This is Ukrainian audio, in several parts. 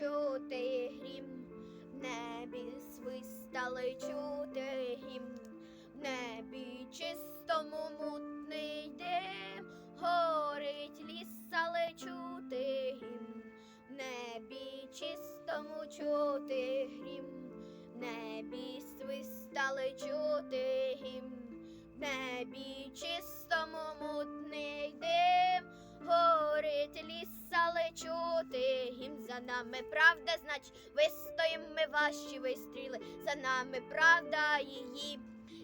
чути грім, в небі свистали чути гімн, в небі чистому мутний дим, горить ліс, але чути гімн, в небі чистому чути грім, в небі свистали чути гімн, в небі чистому мутний дим, горить ліс, але чути гімн за нами правда, значить вистоїм ми ваші вистріли, за нами правда її.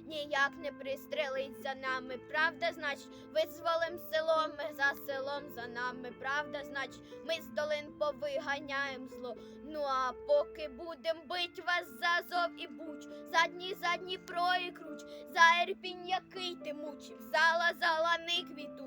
Ніяк не пристрелить за нами, правда, значить, визволим село, ми за селом за нами, правда, значить, ми з долин повиганяєм зло. Ну а поки будем бить вас за зов і буч, задні, задні про і круч, за Ірпінь, який ти мучив, за лазалани квітуть,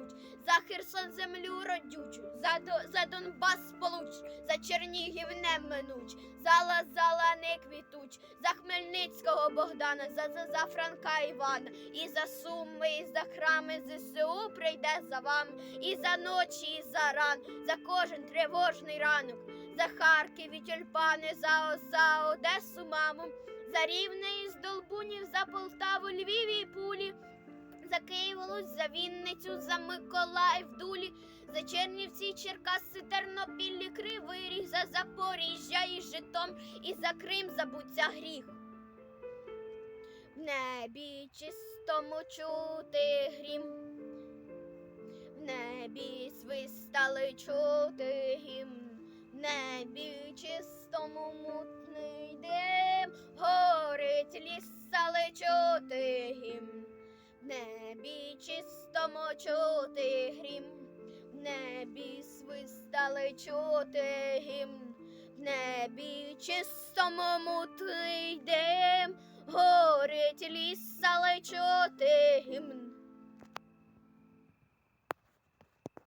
за Херсон землю родючу, за, До- за Донбас получ, за Чернігів не минуч, за лазалани квітуч, за Хмельницького Богдана, за, за, за Франка Івана, і за Суми, і за храми ЗСУ прийде за вами, і за ночі, і за ран, за кожен тривожний ранок, за Харків і тюльпани, за, за Одесу, маму, за Рівне і Здолбунів, за Полтаву, Львів Вінницю, за Миколаїв, Дулі, за Чернівці, Черкаси, Тернопіль, Кривий Ріг, за Запоріжжя і Житом, і за Крим забуться гріх. В небі чистому чути грім, в небі свистали чути гімн, в небі чистому мутний дим, горить ліс, але чути гімн, в небі чистому чути грім, в небі свистали чути гімн, в небі чистому мутний дим, горить ліс, але чути гімн.